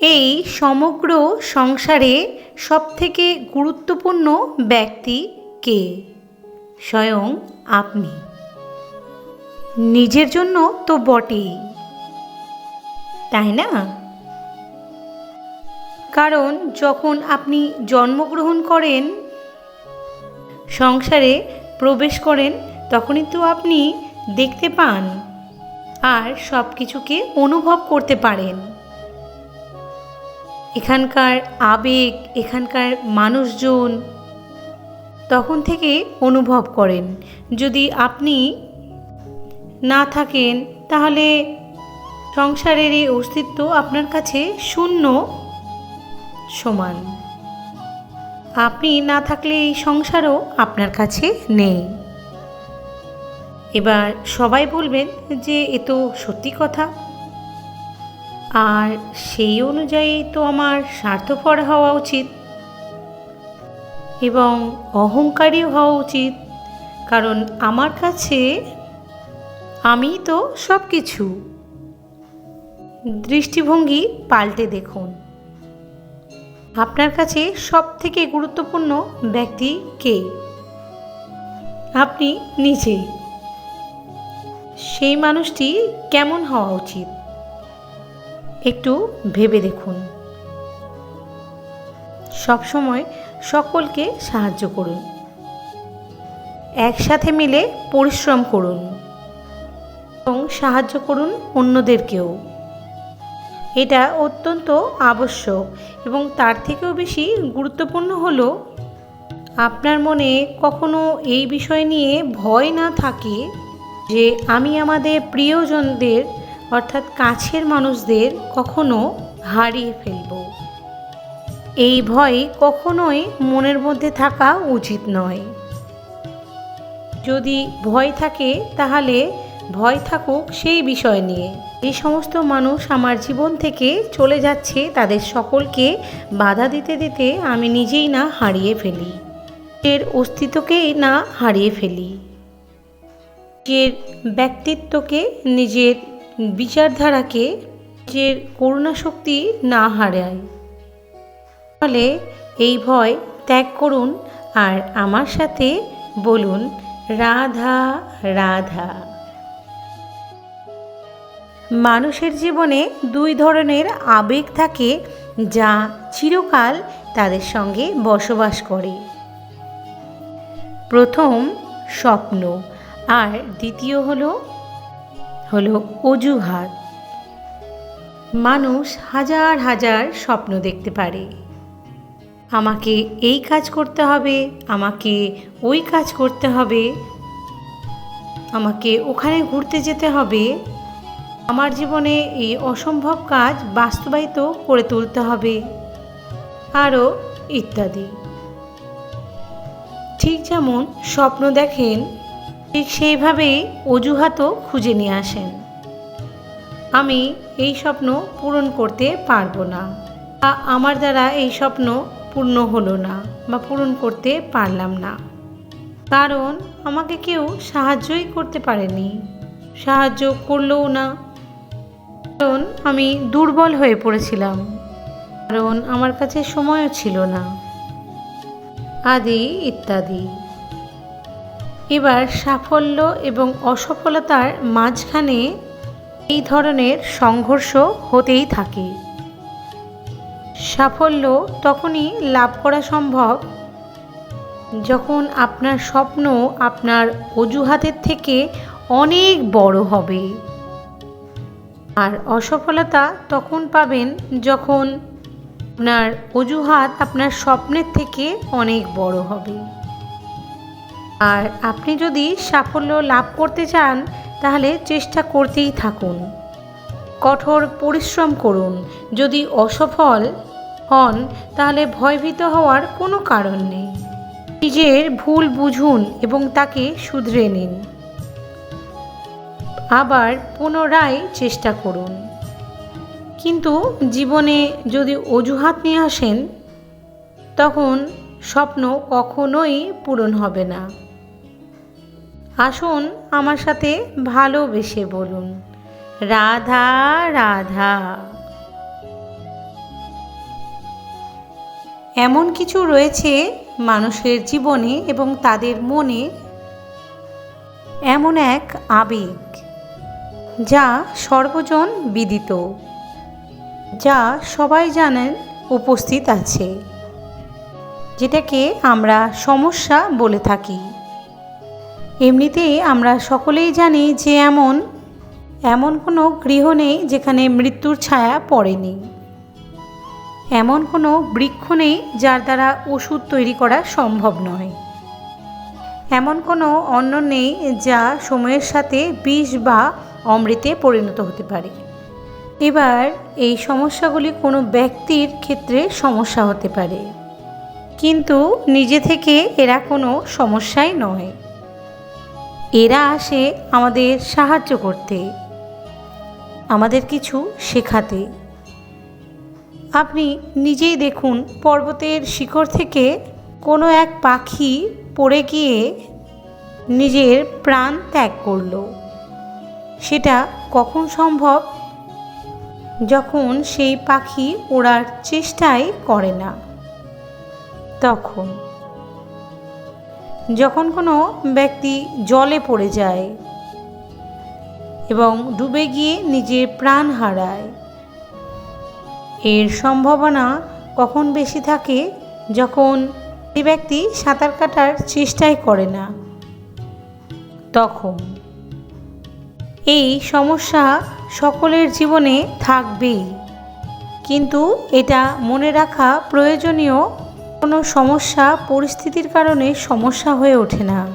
এই সমগ্র সংসারে সবথেকে গুরুত্বপূর্ণ ব্যক্তি কে? স্বয়ং আপনি। নিজের জন্য তো বটেই, তাই না? কারণ যখন আপনি জন্মগ্রহণ করেন, সংসারে প্রবেশ করেন, তখনই তো আপনি দেখতে পান আর সব কিছুকে অনুভব করতে পারেন। এখানকার আবেগ, এখানকার মানুষজন তখন থেকে অনুভব করেন। যদি আপনি না থাকেন, তাহলে সংসারের এই অস্তিত্ব আপনার কাছে শূন্য সমান। আপনি না থাকলে এই সংসারও আপনার কাছে নেই। এবার সবাই বলবেন যে, এ তো সত্যি কথা। আর সেই অনুযায়ী তো আমার স্বার্থপর হওয়া উচিত। এবং অহংকারীও হওয়া উচিত। কারণ আমার কাছে আমি তো সব কিছু দৃষ্টিভঙ্গি পাল্টে দেখুন। আপনার কাছে সব থেকে গুরুত্বপূর্ণ ব্যক্তি কে? আপনি নিজেই সেই মানুষটি কেমন হওয়া উচিত? একটু ভেবে দেখুন। সবসময় সকলকে সাহায্য করুন। একসাথে মিলে পরিশ্রম করুন। এবং সাহায্য করুন অন্যদেরকেও। এটা অত্যন্ত আবশ্যক এবং তার থেকেও বেশি গুরুত্বপূর্ণ হলো, আপনার মনে কখনো এই বিষয় নিয়ে ভয় না থাকে যে আমি আমাদের প্রিয়জনদের অর্থাৎ কাছের মানুষদের কখনো হারিয়ে ফেলব। এই ভয় কখনোই মনের মধ্যে থাকা উচিত নয়। যদি ভয় থাকে, তাহলে ভয় থাকুক সেই বিষয় নিয়ে। এই সমস্ত মানুষ আমার জীবন থেকে চলে যাচ্ছে, তাদের সকলকে বাধা দিতে দিতে আমি নিজেই না হারিয়ে ফেলি। এর অস্তিত্বকেই না হারিয়ে ফেলি। নিজের ব্যক্তিত্বকে নিজের বিচারধারাকে যে করুণা শক্তি না হারায়। ফলে এই ভয় ত্যাগ করুন আর আমার সাথে বলুন, রাধা রাধা। মানুষের জীবনে দুই ধরনের আবেগ থাকে যা চিরকাল তাদের সঙ্গে বসবাস করে। প্রথম, স্বপ্ন, আর দ্বিতীয় হলো হলো অজুহাত। মানুষ হাজার হাজার স্বপ্ন দেখতে পারে। আমাকে এই কাজ করতে হবে, আমাকে ওই কাজ করতে হবে, আমাকে ওখানে ঘুরতে যেতে হবে। আমার জীবনে এই অসম্ভব কাজ বাস্তবায়িত করে তুলতে হবে। আরও ইত্যাদি। ঠিক যেমন স্বপ্ন দেখেন ঠিক সেইভাবেই অজুহাতও খুঁজে নিয়ে আসেন। আমি এই স্বপ্ন পূরণ করতে পারব না বা আমার দ্বারা এই স্বপ্ন পূর্ণ হলো না বা পূরণ করতে পারলাম না। কারণ আমাকে কেউ সাহায্যই করতে পারেনি। সাহায্য করলেও না। কারণ আমি দুর্বল হয়ে পড়েছিলাম। কারণ আমার কাছে সময়ও ছিল না। আদি ইত্যাদি। এবার সাফল্য এবং অসফলতার মাঝখানে এই ধরনের সংঘর্ষ হতেই থাকে। সাফল্য তখনই লাভ করা সম্ভব যখন আপনার স্বপ্ন আপনার অজুহাতের থেকে অনেক বড় হবে। আর অসফলতা তখন পাবেন যখন আপনার অজুহাত আপনার স্বপ্নের থেকে অনেক বড় হবে। আর আপনি যদি সাফল্য লাভ করতে চান, তাহলে চেষ্টা করতেই থাকুন। কঠোর পরিশ্রম করুন। যদি অসফল হন, তাহলে ভয়ভীত হওয়ার কোনো কারণ নেই। নিজের ভুল বুঝুন এবং তাকে শুধরে নিন। আবার পুনরায় চেষ্টা করুন। কিন্তু জীবনে যদি অজুহাত নিয়ে আসেন, তখন স্বপ্ন কখনোই পূরণ হবে না। আসুন আমার সাথে ভালোবেসে বলুন। রাধা রাধা। এমন কিছু রয়েছে মানুষের জীবনে এবং তাদের মনে। এমন এক আবেগ যা সর্বজন বিদিত, যা সবাই জানেন উপস্থিত আছে, যেটাকে আমরা সমস্যা বলে থাকি। এমনিতেই আমরা সকলেই জানি যে এমন এমন কোনো গৃহ নেই যেখানে মৃত্যুর ছায়া পড়েনি। এমন কোনো বৃক্ষ নেই যার দ্বারা ওষুধ তৈরি করা সম্ভব নয়। এমন কোনো অন্ন নেই যা সময়ের সাথে বিষ বা অমৃতে পরিণত হতে পারে। এবার এই সমস্যাগুলি কোনো ব্যক্তির ক্ষেত্রে সমস্যা হতে পারে। কিন্তু নিজে থেকে এরা কোনো সমস্যাই নয়। এরা আসে আমাদের সাহায্য করতে, আমাদের কিছু শেখাতে। আপনি নিজেই দেখুন পর্বতের শিখর থেকে কোনো এক পাখি পড়ে গিয়ে নিজের প্রাণ ত্যাগ করল। সেটা কখন সম্ভব? যখন সেই পাখি ওড়ার চেষ্টাই করে না, তখন। যখন কোনো ব্যক্তি জলে পড়ে যায় এবং ডুবে গিয়ে নিজের প্রাণ হারায়, এর সম্ভাবনা কখন বেশি থাকে যখন এই ব্যক্তি সাঁতার কাটার চেষ্টাই করে না? তখন এই সমস্যা সকলের জীবনে থাকবেই, কিন্তু এটা মনে রাখা প্রয়োজনীয় কোনো সমস্যা পরিস্থিতির কারণে সমস্যা হয়ে ওঠে না।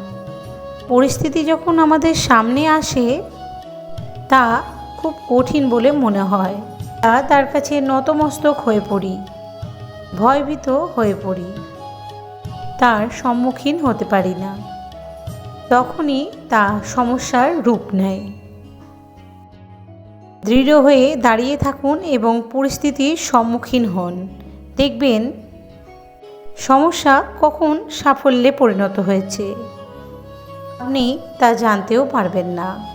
পরিস্থিতি যখন আমাদের সামনে আসে, তা খুব কঠিন বলে মনে হয়। তা তার কাছে নতমস্তক হয়ে পড়ি, ভয়ভীত হয়ে পড়ি। তার সম্মুখীন হতে পারি না। তখনই তা সমস্যার রূপ নেয়। দৃঢ় হয়ে দাঁড়িয়ে থাকুন এবং পরিস্থিতির সম্মুখীন হন। দেখবেন সমস্যা কখন সাফল্যে পরিণত হয়েছে? আপনি তা জানতেও পারবেন না।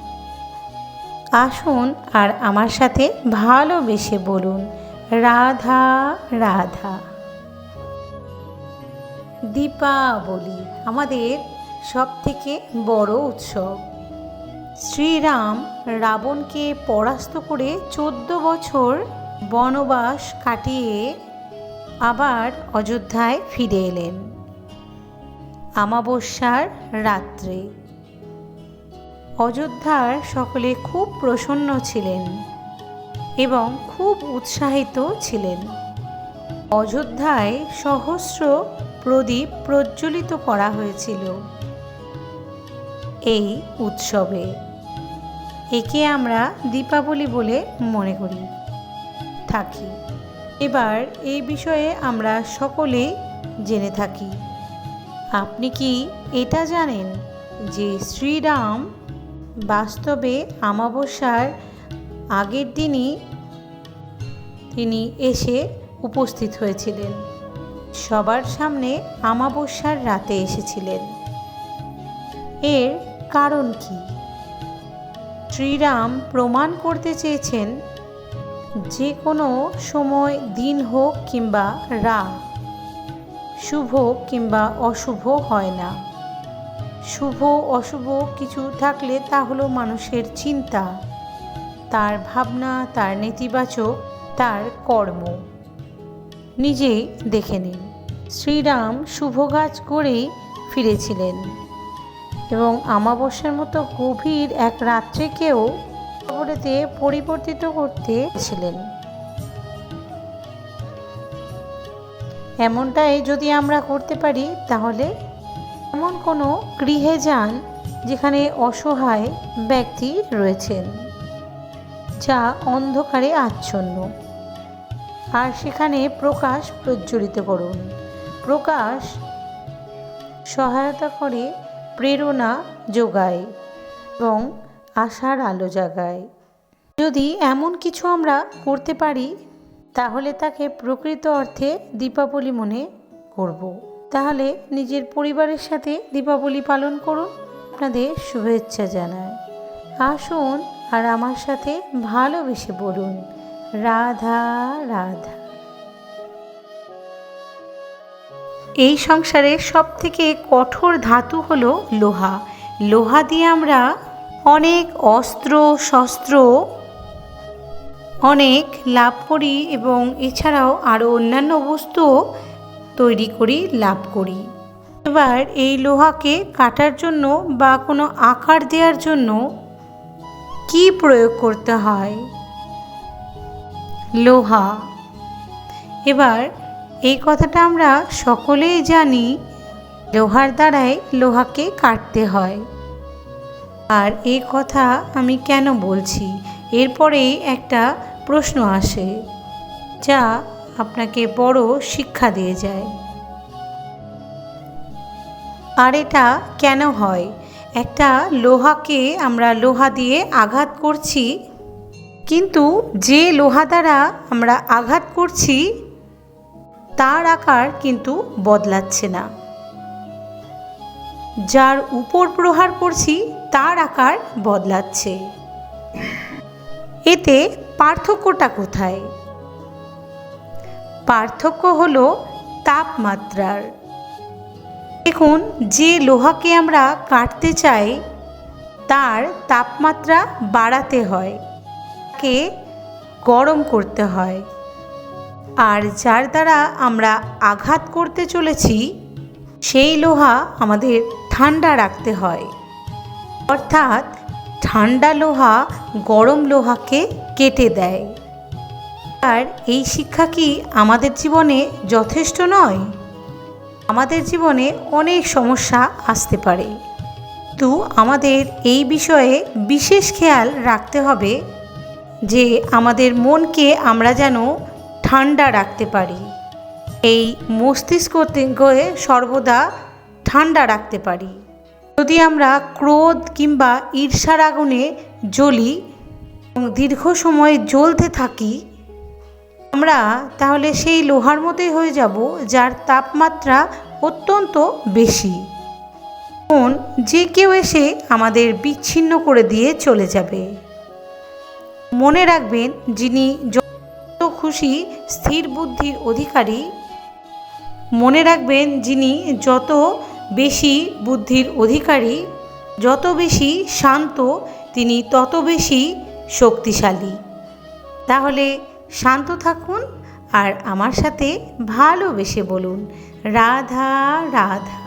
আসুন আর আমার সাথে ভালোবেসে বলুন, রাধা রাধা। দীপাবলি আমাদের সব থেকে বড় উৎসব। শ্রীরাম রাবণকে পরাস্ত করে চোদ্দ বছর বনবাস কাটিয়ে আবার অযোধ্যায় ফিরে এলেন। আমাবস্যার রাত্রে। অযোধ্যার সকলে খুব প্রসন্ন ছিলেন এবং খুব উৎসাহিত ছিলেন। অযোধ্যায় সহস্র প্রদীপ প্রজ্বলিত করা হয়েছিল এই উৎসবে। একে আমরা দীপাবলি বলে মনে করি, থাকি। এবার এই বিষয়ে আমরা সকলেই জেনে থাকি। আপনি কি এটা জানেন যে শ্রীরাম বাস্তবে আমাবস্যার আগের দিনই তিনি এসে উপস্থিত হয়েছিলেন। সবার সামনে আমাবস্যার রাতে এসেছিলেন। এর কারণ কি? শ্রীরাম প্রমাণ করতে চেয়েছেন যে কোনো সময় দিন হোক কিংবা রাত শুভ কিংবা অশুভ হয় না। শুভ, অশুভ কিছু থাকলে তা হলো মানুষের চিন্তা, তার ভাবনা, তার নেতিবাচক, তার কর্ম। নিজেই দেখে নিন, শ্রীরাম শুভ কাজ করেই ফিরেছিলেন এবং আমাবস্যার মতো গভীর এক রাত্রিকেও খবরেতে পরিবর্তিত করতে ছিলেন এমনটাই যদি আমরা করতে পারি, তাহলে এমন কোনো গৃহে যান যেখানে অসহায় ব্যক্তি রয়েছেন, যা অন্ধকারে আচ্ছন্ন। আর সেখানে প্রকাশ প্রজ্বলিত করুন। প্রকাশ সহায়তা করে প্রেরণা যোগায় এবং আশার আলো জাগায়। যদি এমন কিছু আমরা করতে পারি, তাহলে তাকে প্রকৃত অর্থে দীপাবলি মনে করব। তাহলে নিজের পরিবারের সাথে দীপাবলি পালন করুন। আপনাদের শুভেচ্ছা জানায়। আসুন আর আমার সাথে ভালোবেসে বলুন, রাধা রাধা। এই সংসারের সব থেকে কঠোর ধাতু হলো লোহা। লোহা দিয়ে আমরা অনেক অস্ত্র, শস্ত্র অনেক লাভ করি এবং এছাড়াও আরও অন্যান্য বস্তুও তৈরি করি, লাভ করি। এবার এই লোহাকে কাটার জন্য বা কোনো আকার দেওয়ার জন্য কি প্রয়োগ করতে হয়? লোহা। এবার এই কথাটা আমরা সকলেই জানি, লোহার দ্বারাই লোহাকে কাটতে হয়। আর এই কথা আমি কেন বলছি? এরপরেই একটা প্রশ্ন আসে, যা আপনাকে বড় শিক্ষা দিয়ে যায়। আর এটা কেন হয়? একটা লোহাকে আমরা লোহা দিয়ে আঘাত করছি, কিন্তু যে লোহা দ্বারা আমরা আঘাত করছি, তার আকার কিন্তু বদলাচ্ছে না। যার উপর প্রহার করছি তার আকার বদলাচ্ছে। এতে পার্থক্যটা কোথায়? পার্থক্য হলো তাপমাত্রার। দেখুন, যে লোহাকে আমরা কাটতে চাই, তার তাপমাত্রা বাড়াতে হয়। তাকে গরম করতে হয়। আর যার দ্বারা আমরা আঘাত করতে চলেছি, সেই লোহা আমাদের ঠান্ডা রাখতে হয়। অর্থাৎ ঠান্ডা লোহা গরম লোহাকে কেটে দেয়। আর এই শিক্ষা কি আমাদের জীবনে যথেষ্ট নয়? আমাদের জীবনে অনেক সমস্যা আসতে পারে। কিন্তু আমাদের এই বিষয়ে বিশেষ খেয়াল রাখতে হবে যে আমাদের মনকে আমরা যেন ঠান্ডা রাখতে পারি। এই মস্তিষ্ককে সর্বদা ঠান্ডা রাখতে পারি। যদি আমরা ক্রোধ কিংবা ঈর্ষার আগুনে জ্বলি এবং দীর্ঘ সময় জ্বলতে থাকি, আমরা তাহলে সেই লোহার মতোই হয়ে যাব, যার তাপমাত্রা অত্যন্ত বেশি। তখন যে কেউ এসে আমাদের বিচ্ছিন্ন করে দিয়ে চলে যাবে। মনে রাখবেন, যিনি যত খুশি, স্থির বুদ্ধির অধিকারী, মনে রাখবেন, যিনি যত বেশি বুদ্ধির অধিকারী, যত বেশি শান্ত, তিনি তত বেশি শক্তিশালী। তাহলে শান্ত থাকুন আর আমার সাথে ভালোবেসে বলুন। রাধা রাধা।